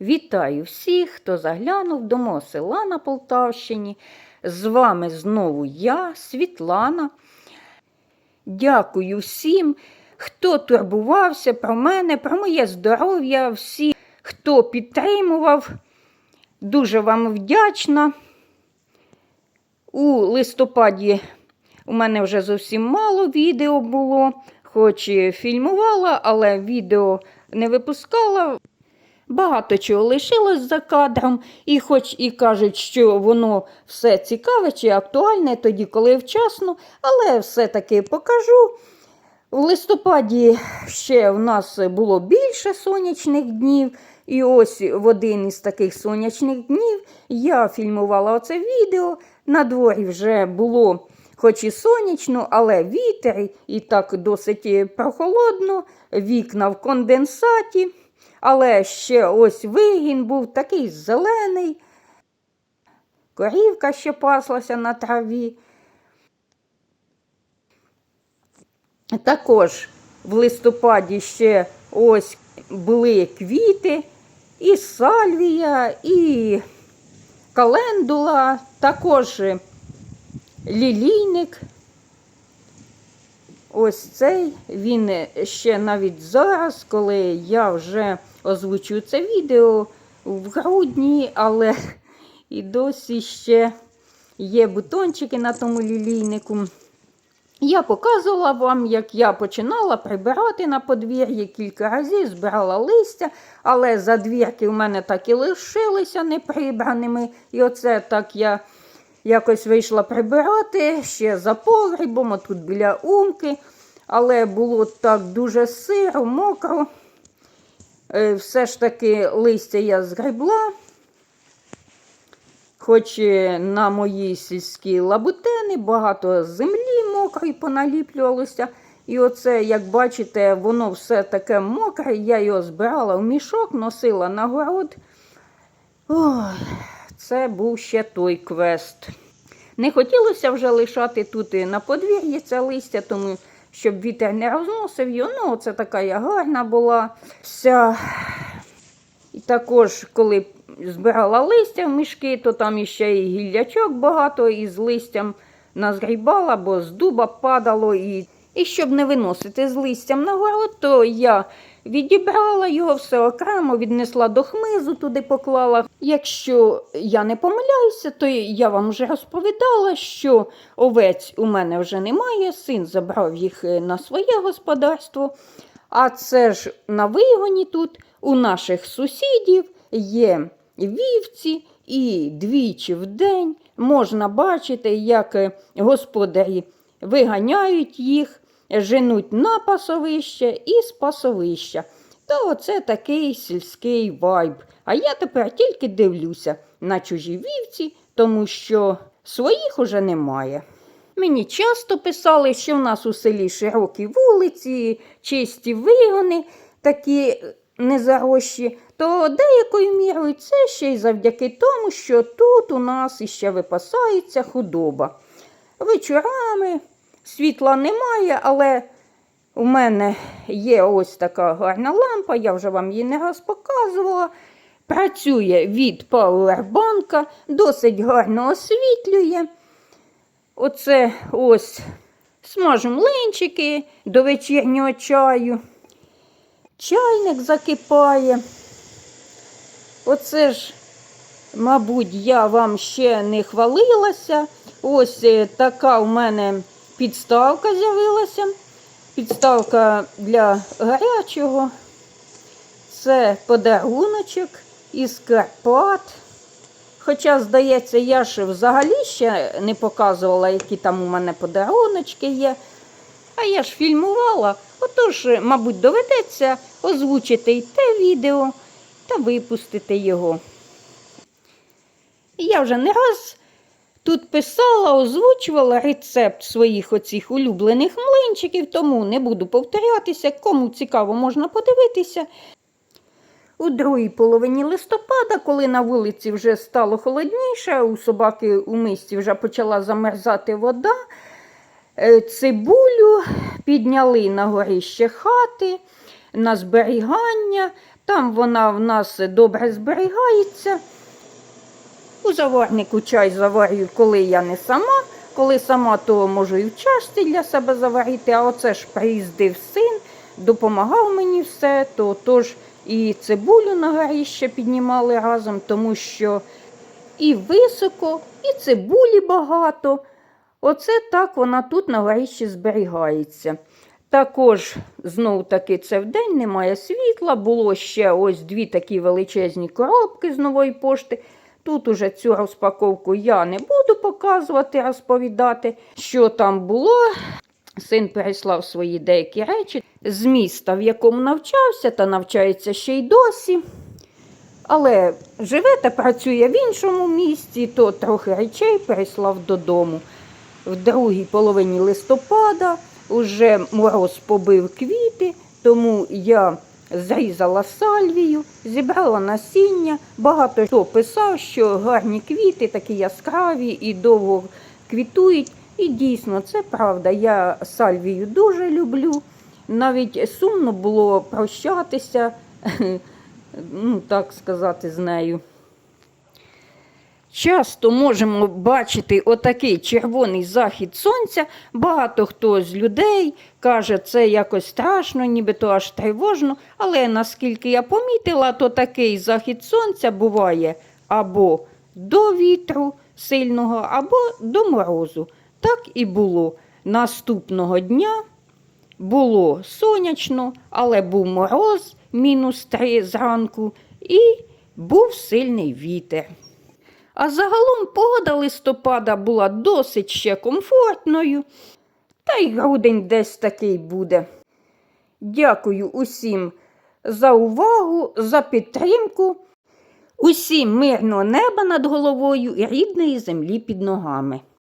Вітаю всіх, хто заглянув до мого села на Полтавщині. З вами знову я, Світлана. Дякую всім, хто турбувався про мене, про моє здоров'я, всі, хто підтримував. Дуже вам вдячна. У листопаді у мене вже зовсім мало відео було, хоч і фільмувала, але відео не випускала. Багато чого лишилось за кадром, і хоч і кажуть, що воно все цікаве чи актуальне, тоді, коли вчасно, але все-таки покажу. В листопаді ще в нас було більше сонячних днів, і ось в один із таких сонячних днів я фільмувала оце відео. На дворі вже було хоч і сонячно, але вітер, і так досить прохолодно, вікна в конденсаті. Але ще ось вигін був такий зелений, корівка ще паслася на траві. Також в листопаді ще ось були квіти, і сальвія, і календула, також лілійник. Ось цей він ще навіть зараз, коли я вже озвучую це відео в грудні, але і досі ще є бутончики на тому лілійнику. Я показувала вам, як я починала прибирати на подвір'ї кілька разів, збирала листя, але задвірки в мене так і лишилися неприбраними. І оце так я якось вийшла прибирати ще за погрібом, отут біля умки. Але було так дуже сиро, мокро. Е, Все ж таки листя я згребла. Хоч на моїй сільській лабутени багато землі мокрої поналіплювалося. І оце, як бачите, воно все таке мокре. Я його збирала в мішок, носила на город. Ой, це був ще той квест. Не хотілося вже лишати тут на подвір'ї це листя, тому щоб вітер не розносив його. Ну, це така я гарна була вся. І також, коли збирала листя в мішки, то там іще і гіллячок багато із листям назгрібала, бо з дуба падало. І, і щоб не виносити з листям на город, то я відібрала його все окремо, віднесла до хмизу, туди поклала. Якщо я не помиляюся, то я вам вже розповідала, що овець у мене вже немає, син забрав їх е, на своє господарство. А це ж на вигоні тут у наших сусідів є вівці, і двічі в день можна бачити, як е, господарі виганяють їх, женуть на пасовище і з пасовища. То оце такий сільський вайб. А я тепер тільки дивлюся на чужі вівці, тому що своїх уже немає. Мені часто писали, що в нас у селі широкі вулиці, чисті вигони, такі незарощі, то деякою мірою це ще й завдяки тому, що тут у нас іще випасається худоба. Вечорами світла немає, але у мене є ось така гарна лампа, я вже вам її не раз показувала. Працює від пауербанка, досить гарно освітлює. Оце ось смажу млинчики до вечірнього чаю. Чайник закипає. Оце ж, мабуть, я вам ще не хвалилася. Ось е, така у мене підставка з'явилася. Підставка для гарячого. Це подаруночок із Карпат. Хоча, здається, я ж взагалі ще не показувала, які там у мене подаруночки є. А я ж фільмувала, отож, мабуть, доведеться озвучити і те відео та випустити його. Я вже не раз тут писала, озвучувала рецепт своїх оцих улюблених млинчиків, тому не буду повторятися. Кому цікаво, можна подивитися. У другій половині листопада, коли на вулиці вже стало холодніше, у собаки у мисті вже почала замерзати вода, е, цибулю підняли на горіще хати на зберігання Там вона в нас добре зберігається. У заварнику чай заварюю, коли я не сама. Коли сама, то можу і в чашці для себе заварити, а оце ж приїздив син, допомагав мені все, то тож і цибулю на горіще піднімали разом, тому що і високо, і цибулі багато. Оце так вона тут на горіщі зберігається. Також, знову таки, це вдень немає світла. Було ще ось дві такі величезні коробки з нової пошти. Тут уже цю розпаковку я не буду показувати, розповідати, що там було. Син переслав свої деякі речі з міста, в якому навчався, та навчається ще й досі. Але живе та працює в іншому місці, то трохи речей переслав додому. В другій половині листопада уже мороз побив квіти, тому я зрізала сальвію, зібрала насіння. Багато хто писав, що гарні квіти, такі яскраві і довго квітують. І дійсно, це правда. Я сальвію дуже люблю. Навіть сумно було прощатися, ну так сказати, з нею. Часто можемо бачити отакий червоний захід сонця. Багато хто з людей каже, це якось страшно, нібито аж тривожно. Але наскільки я помітила, то такий захід сонця буває або до вітру сильного, або до морозу. Так і було. Наступного дня було сонячно, але був мороз мінус 3 зранку, і був сильний вітер. А загалом погода листопада була досить ще комфортною, та й грудень десь такий буде. Дякую усім за увагу, за підтримку, усім мирного неба над головою і рідної землі під ногами.